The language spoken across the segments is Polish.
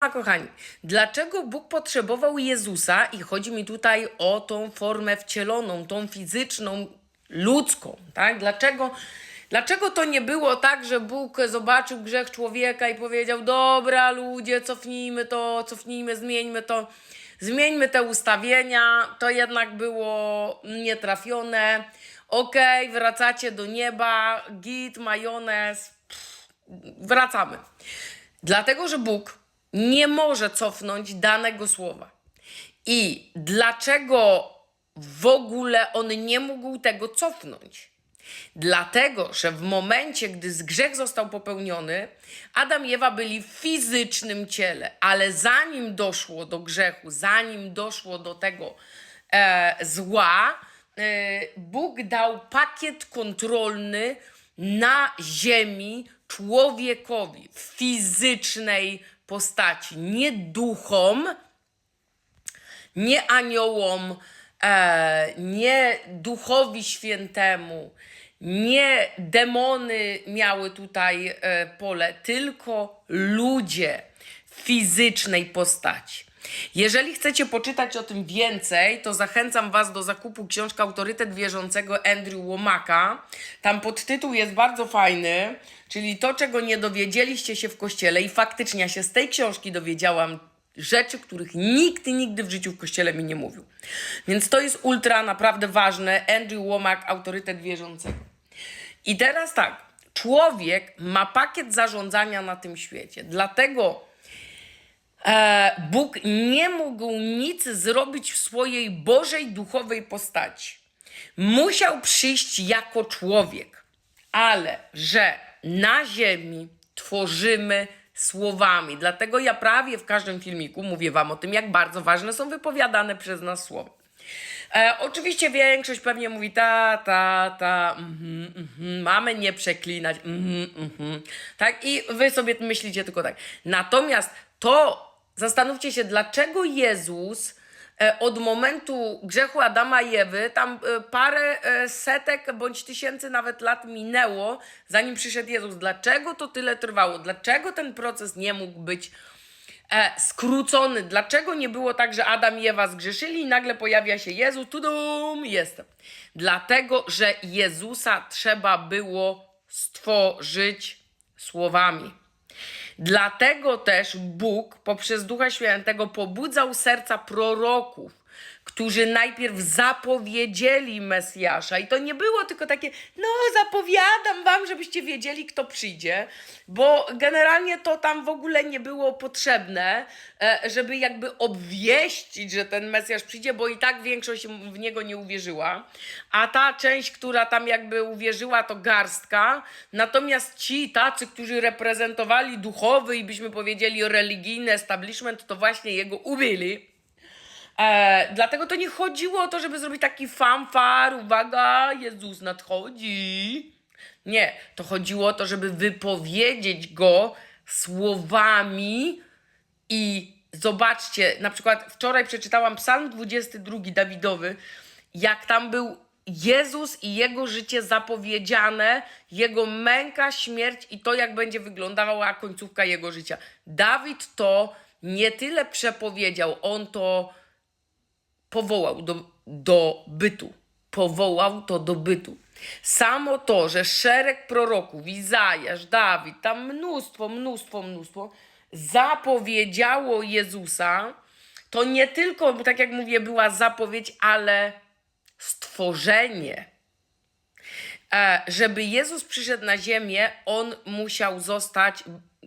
A kochani, dlaczego Bóg potrzebował Jezusa i chodzi mi tutaj o tą formę wcieloną, tą fizyczną, ludzką, tak? Dlaczego, dlaczego to nie było tak, że Bóg zobaczył grzech człowieka i powiedział, dobra ludzie, cofnijmy to, cofnijmy, zmieńmy to, zmieńmy te ustawienia, to jednak było nietrafione, okej, wracacie do nieba, git, majonez, pff, wracamy. Dlatego, że Bóg nie może cofnąć danego słowa. I dlaczego w ogóle on nie mógł tego cofnąć? Dlatego, że w momencie, gdy grzech został popełniony, Adam i Ewa byli w fizycznym ciele, ale zanim doszło do grzechu, zanim doszło do tego e, zła, e, Bóg dał pakiet kontrolny na ziemi człowiekowi w fizycznej postaci, nie duchom, nie aniołom, e, nie duchowi świętemu, nie demony miały tutaj e, pole, tylko ludzie w fizycznej postaci. Jeżeli chcecie poczytać o tym więcej, to zachęcam Was do zakupu książki Autorytet Wierzącego Andrew Womaka. Tam podtytuł jest bardzo fajny, czyli to, czego nie dowiedzieliście się w kościele. I faktycznie ja się z tej książki dowiedziałam rzeczy, których nikt nigdy w życiu w kościele mi nie mówił. Więc to jest ultra naprawdę ważne. Andrew Womack, Autorytet Wierzącego. I teraz tak, człowiek ma pakiet zarządzania na tym świecie. Dlatego Bóg nie mógł nic zrobić w swojej Bożej duchowej postaci. Musiał przyjść jako człowiek, ale że na ziemi tworzymy słowami. Dlatego ja prawie w każdym filmiku mówię Wam o tym, jak bardzo ważne są wypowiadane przez nas słowa. E, oczywiście większość pewnie mówi ta, ta, ta, mhm, mhm, mamy nie przeklinać, mhm, mhm. tak? I wy sobie myślicie tylko tak. Natomiast to, zastanówcie się, dlaczego Jezus e, od momentu grzechu Adama i Ewy, tam e, parę e, setek bądź tysięcy nawet lat minęło, zanim przyszedł Jezus. Dlaczego to tyle trwało? Dlaczego ten proces nie mógł być skrócony. Dlaczego nie było tak, że Adam i Ewa zgrzeszyli i nagle pojawia się Jezus, tudum, jestem. Dlatego, że Jezusa trzeba było stworzyć słowami. Dlatego też Bóg poprzez Ducha Świętego pobudzał serca proroków, którzy najpierw zapowiedzieli Mesjasza. I to nie było tylko takie, no zapowiadam wam, żebyście wiedzieli, kto przyjdzie, bo generalnie to tam w ogóle nie było potrzebne, e, żeby jakby obwieścić, że ten Mesjasz przyjdzie, bo i tak większość w niego nie uwierzyła. A ta część, która tam jakby uwierzyła, to garstka. Natomiast ci tacy, którzy reprezentowali duchowy i byśmy powiedzieli religijny establishment, to właśnie jego ubyli. E, dlatego to nie chodziło o to, żeby zrobić taki fanfar, uwaga, Jezus nadchodzi. Nie, to chodziło o to, żeby wypowiedzieć go słowami i zobaczcie, na przykład wczoraj przeczytałam Psalm 22 Dawidowy, jak tam był Jezus i jego życie zapowiedziane, jego męka, śmierć i to, jak będzie wyglądała końcówka jego życia. Dawid to nie tyle przepowiedział, on to powołał do, do bytu. Powołał to do bytu. Samo to, że szereg proroków, Izajasz, Dawid, tam mnóstwo, mnóstwo, mnóstwo, zapowiedziało Jezusa, to nie tylko, tak jak mówię, była zapowiedź, ale stworzenie. E, żeby Jezus przyszedł na ziemię, on musiał zostać,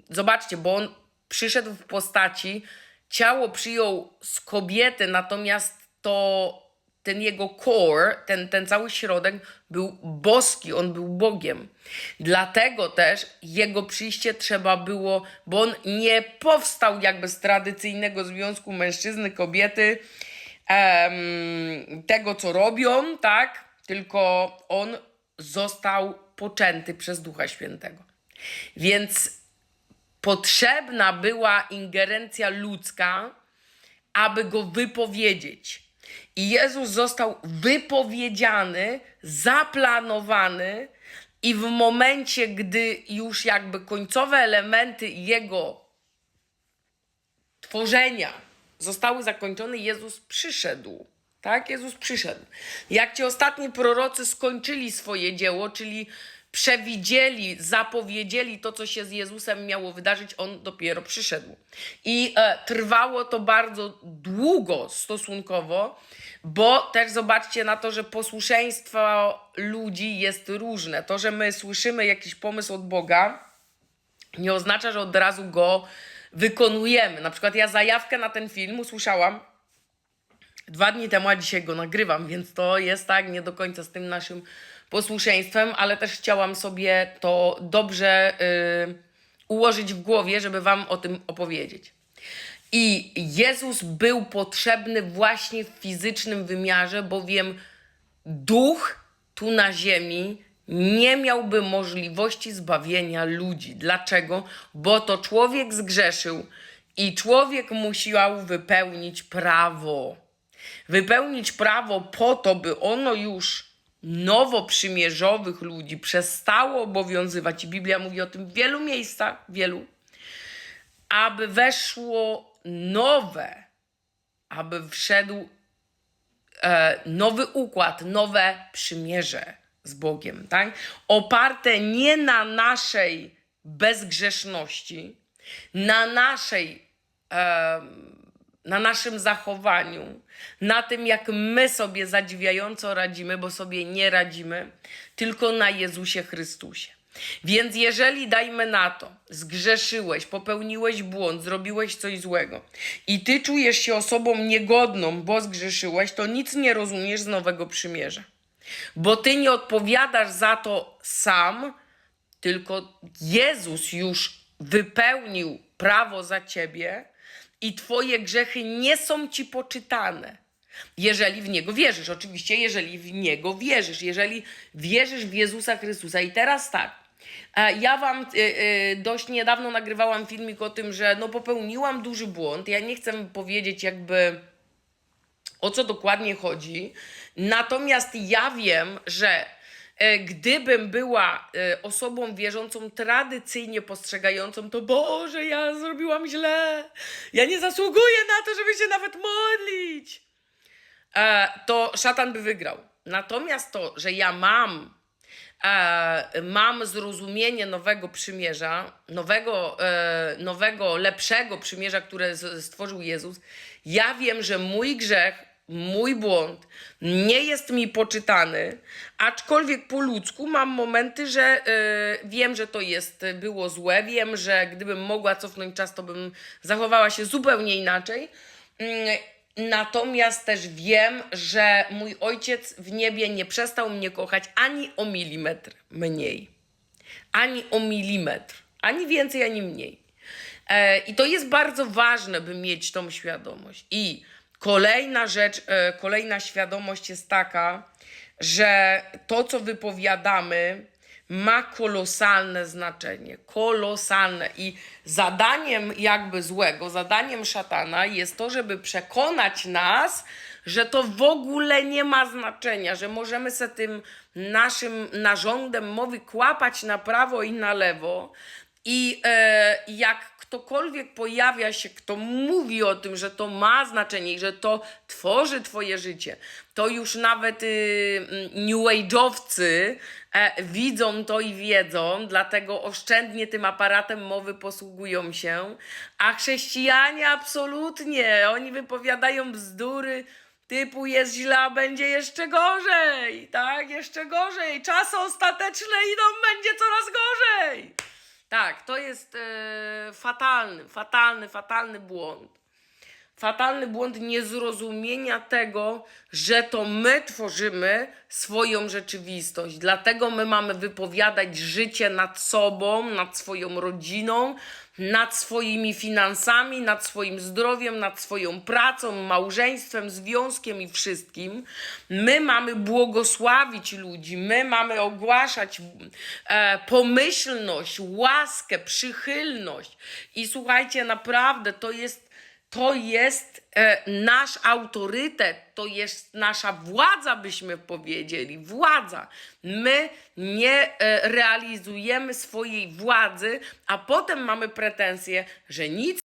zobaczcie, bo on przyszedł w postaci, ciało przyjął z kobiety, natomiast to ten jego core, ten, ten cały środek był boski, on był Bogiem. Dlatego też jego przyjście trzeba było, bo on nie powstał jakby z tradycyjnego związku mężczyzny, kobiety, em, tego co robią, tak? Tylko on został poczęty przez Ducha Świętego. Więc potrzebna była ingerencja ludzka, aby go wypowiedzieć. I Jezus został wypowiedziany, zaplanowany, i w momencie, gdy już jakby końcowe elementy jego stworzenia zostały zakończone, Jezus przyszedł. Tak, Jezus przyszedł. Jak ci ostatni prorocy skończyli swoje dzieło, czyli przewidzieli, zapowiedzieli to, co się z Jezusem miało wydarzyć, on dopiero przyszedł. I e, trwało to bardzo długo stosunkowo, bo też zobaczcie na to, że posłuszeństwo ludzi jest różne. To, że my słyszymy jakiś pomysł od Boga, nie oznacza, że od razu go wykonujemy. Na przykład ja zajawkę na ten film usłyszałam dwa dni temu, a dzisiaj go nagrywam, więc to jest tak nie do końca z tym naszym posłuszeństwem, ale też chciałam sobie to dobrze y, ułożyć w głowie, żeby Wam o tym opowiedzieć. I Jezus był potrzebny właśnie w fizycznym wymiarze, bowiem duch tu na ziemi nie miałby możliwości zbawienia ludzi. Dlaczego? Bo to człowiek zgrzeszył i człowiek musiał wypełnić prawo. Wypełnić prawo po to, by ono już nowoprzymierzowych ludzi przestało obowiązywać. I Biblia mówi o tym w wielu miejscach, wielu, aby weszło nowe, aby wszedł e, nowy układ, nowe przymierze z Bogiem, tak? Oparte nie na naszej bezgrzeszności, na naszej, e, na naszym zachowaniu, na tym, jak my sobie zadziwiająco radzimy, bo sobie nie radzimy, tylko na Jezusie Chrystusie. Więc jeżeli dajmy na to, zgrzeszyłeś, popełniłeś błąd, zrobiłeś coś złego i ty czujesz się osobą niegodną, bo zgrzeszyłeś, to nic nie rozumiesz z nowego przymierza. Bo ty nie odpowiadasz za to sam, tylko Jezus już wypełnił prawo za ciebie i twoje grzechy nie są ci poczytane. Jeżeli w Niego wierzysz, oczywiście, jeżeli w Niego wierzysz, jeżeli wierzysz w Jezusa Chrystusa. I teraz tak, e, ja Wam e, e, dość niedawno nagrywałam filmik o tym, że no popełniłam duży błąd. Ja nie chcę powiedzieć jakby o co dokładnie chodzi. Natomiast ja wiem, że gdybym była e, osobą wierzącą, tradycyjnie postrzegającą, to Boże, ja zrobiłam źle. Ja nie zasługuję na to, żeby się nawet modlić. E, to szatan by wygrał. Natomiast to, że ja mam e, mam zrozumienie nowego przymierza, nowego, e, nowego, lepszego przymierza, które stworzył Jezus, ja wiem, że mój grzech, mój błąd nie jest mi poczytany, aczkolwiek po ludzku mam momenty, że e, wiem, że to jest, było złe, wiem, że gdybym mogła cofnąć czas, to bym zachowała się zupełnie inaczej. Mm, Natomiast też wiem, że mój ojciec w niebie nie przestał mnie kochać ani o milimetr mniej. Ani o milimetr. Ani więcej, ani mniej. E, I to jest bardzo ważne, by mieć tą świadomość. I kolejna rzecz, e, kolejna świadomość jest taka, że to, co wypowiadamy, ma kolosalne znaczenie. Kolosalne. I zadaniem jakby złego, zadaniem szatana jest to, żeby przekonać nas, że to w ogóle nie ma znaczenia, że możemy se tym naszym narządem mowy kłapać na prawo i na lewo. I e, jak ktokolwiek pojawia się, kto mówi o tym, że to ma znaczenie i że to tworzy twoje życie, to już nawet y, mm, New Age'owcy e, widzą to i wiedzą, dlatego oszczędnie tym aparatem mowy posługują się, a chrześcijanie absolutnie, oni wypowiadają bzdury, typu jest źle, a będzie jeszcze gorzej, tak, jeszcze gorzej, czasy ostateczne idą, będzie coraz gorzej. Tak, to jest e, fatalny, fatalny, fatalny błąd. Fatalny błąd niezrozumienia tego, że to my tworzymy swoją rzeczywistość. Dlatego my mamy wypowiadać życie nad sobą, nad swoją rodziną, nad swoimi finansami, nad swoim zdrowiem, nad swoją pracą, małżeństwem, związkiem i wszystkim. My mamy błogosławić ludzi, my mamy ogłaszać e, pomyślność, łaskę, przychylność. I słuchajcie, naprawdę to jest to jest e, nasz autorytet, to jest nasza władza, byśmy powiedzieli. Władza. My nie e, realizujemy swojej władzy, a potem mamy pretensje, że nic